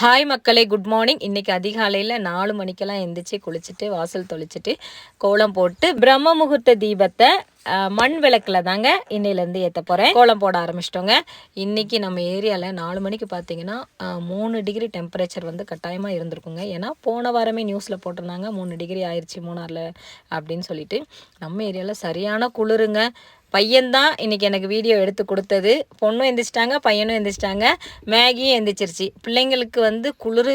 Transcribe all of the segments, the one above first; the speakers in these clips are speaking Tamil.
ஹாய் மக்களே. குட் மார்னிங் இன்றைக்கி அதிகாலையில் நாலு மணிக்கெல்லாம் எந்திரிச்சு குளிச்சுட்டு வாசல் தொளிச்சுட்டு கோலம் போட்டு பிரம்ம முகூர்த்த தீபத்தை மண் விளக்கில் தாங்க இன்னையிலேருந்து ஏற்ற போகிறேன் கோலம் போட ஆரம்பிச்சிட்டோங்க. இன்றைக்கி நம்ம ஏரியாவில் நாலு மணிக்கு பார்த்தீங்கன்னா மூணு டிகிரி டெம்பரேச்சர் வந்து கட்டாயமாக இருந்திருக்குங்க. ஏன்னா போன வாரமே நியூஸில் போட்டிருந்தாங்க மூணு டிகிரி ஆயிடுச்சு மூணாரில் அப்படின்னு சொல்லிட்டு. நம்ம ஏரியாவில் சரியான குளிருங்க. பையன்தான் இன்றைக்கி எனக்கு வீடியோ எடுத்து கொடுத்தது. பொண்ணும் எந்திரிச்சிட்டாங்க பையனும் எந்திரிச்சிட்டாங்க. மேகியும் எந்திரிச்சிருச்சு. பிள்ளைங்களுக்கு வந்து குளிர்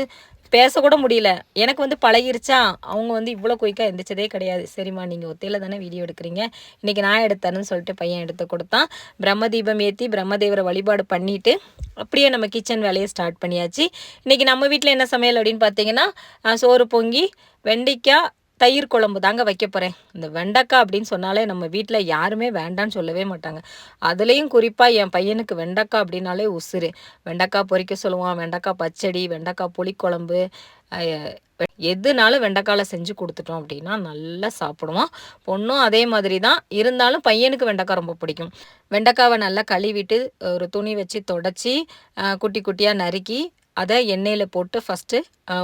பேசக்கூட முடியல. எனக்கு வந்து பழகிருச்சா? அவங்க வந்து இவ்வளோ குயிக்காக எந்திரிச்சதே கிடையாது. சரிம்மா நீங்கள் ஒத்தையில் தானே வீடியோ எடுக்கிறீங்க. இன்னைக்கு நான் எடுத்தேன்னு சொல்லிட்டு பையன் எடுத்து கொடுத்தான். பிரம்ம தீபம் ஏற்றி பிரம்மதேவரை வழிபாடு பண்ணிவிட்டு அப்படியே நம்ம கிச்சன் வேலையை ஸ்டார்ட் பண்ணியாச்சு. இன்றைக்கி நம்ம வீட்டில் என்ன சமையல் அப்படின்னு பார்த்தீங்கன்னா சோறு பொங்கி வெண்டைக்காய் தயிர் குழம்பு தாங்க வைக்க போகிறேன் இந்த வெண்டைக்காய் அப்படின்னு சொன்னாலே நம்ம வீட்டில் யாருமே வேண்டான்னு சொல்லவே மாட்டாங்க. அதுலேயும் குறிப்பாக என் பையனுக்கு வெண்டைக்காய் அப்படின்னாலே உசுறு. வெண்டைக்காய் பொறிக்க சொல்லுவான். வெண்டைக்காய் பச்சடி வெண்டைக்காய் புளிக்குழம்பு எதுனாலும் வெண்டைக்காயில் செஞ்சு கொடுத்துட்டோம் அப்படின்னா நல்லா சாப்பிடுவான். பொண்ணும் அதே மாதிரி தான் இருந்தாலும் பையனுக்கு வெண்டைக்காய் ரொம்ப பிடிக்கும். வெண்டைக்காவை நல்லா கழுவிட்டு ஒரு துணி வச்சு தொடச்சி குட்டி குட்டியாக நறுக்கி அதை எண்ணெயில் போட்டு ஃபஸ்ட்டு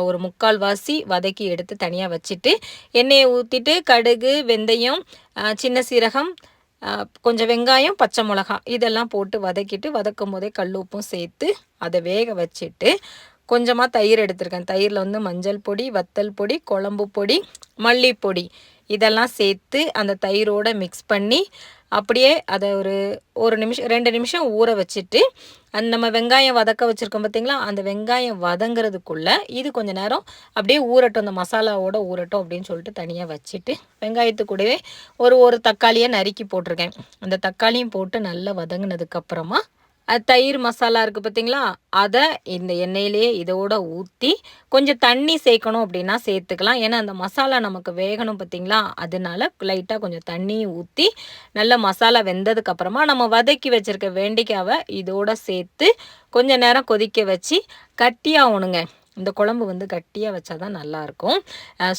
ஒரு முக்கால் வாசி வதக்கி எடுத்து தனியாக வச்சுட்டு எண்ணெயை ஊற்றிட்டு கடுகு வெந்தயம் சின்ன சீரகம் கொஞ்சம் வெங்காயம் பச்சை மிளகாய் இதெல்லாம் போட்டு வதக்கிட்டு வதக்கும் போதே கல் உப்பும் சேர்த்து அதை வேக வச்சுட்டு கொஞ்சமாக தயிர் எடுத்திருக்கேன். தயிரில் வந்து மஞ்சள் பொடி வத்தல் பொடி குழம்பு பொடி மல்லிப்பொடி இதெல்லாம் சேர்த்து அந்த தயிரோடு மிக்ஸ் பண்ணி அப்படியே அதை ஒரு ஒரு நிமிஷம் ரெண்டு நிமிஷம் ஊற வச்சுட்டு அந்த நம்ம வெங்காயம் வதக்க வச்சுருக்கோம் பார்த்தீங்களா அந்த வெங்காயம் வதங்குறதுக்குள்ளே இது கொஞ்ச நேரம் அப்படியே ஊறட்டும் அந்த மசாலாவோட ஊறட்டும் அப்படின்னு சொல்லிட்டு தனியாக வச்சுட்டு வெங்காயத்துக்கூடவே ஒரு ஒரு தக்காளியை நறுக்கி போட்டிருக்கேன். அந்த தக்காளியும் போட்டு நல்லா வதங்கினதுக்கப்புறமா தயிர் மசாலா இருக்குது பார்த்தீங்களா அதை இந்த எண்ணெயிலேயே இதோட ஊற்றி கொஞ்சம் தண்ணி சேர்க்கணும் அப்படின்னா சேர்த்துக்கலாம். ஏன்னா அந்த மசாலா நமக்கு வேகணும் பார்த்தீங்களா அதனால லைட்டாக கொஞ்சம் தண்ணி ஊற்றி நல்ல மசாலா வெந்ததுக்கப்புறமா நம்ம வதக்கி வச்சிருக்க வேண்டிக்காவை இதோட சேர்த்து கொஞ்சம் நேரம் கொதிக்க வச்சு கட்டியாகணுங்க இந்த குழம்பு வந்து கட்டியாக வச்சா தான் நல்லாயிருக்கும்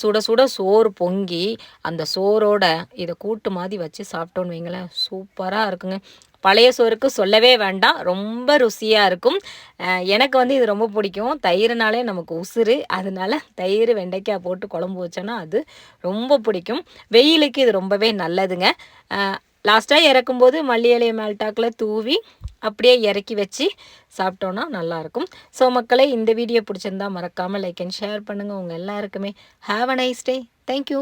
சுட சுட சோறு பொங்கி அந்த சோறோட இதை கூட்டு மாதிரி வச்சு சாப்பிட்டோன்னு வைங்களேன். சூப்பராக இருக்குங்க. பழைய சோறுக்கு சொல்லவே வேண்டாம். ரொம்ப ருசியாக இருக்கும். எனக்கு வந்து இது ரொம்ப பிடிக்கும். தயிர்னாலே நமக்கு உசுறு. அதனால தயிர் வெண்டைக்காய் போட்டு குழம்பு வச்சோன்னா அது ரொம்ப பிடிக்கும். வெயிலுக்கு இது ரொம்பவே நல்லதுங்க. லாஸ்ட்டாக இறக்கும்போது மல்லி இலையை மேல்டாக்கில் தூவி அப்படியே இறக்கி வச்சு சாப்பிட்டோன்னா நல்லாயிருக்கும் ஸோ மக்களே இந்த வீடியோ பிடிச்சிருந்தா மறக்காமல் லைக் அண்ட் ஷேர் பண்ணுங்கள் உங்கள் எல்லாருக்குமே have a nice day thank you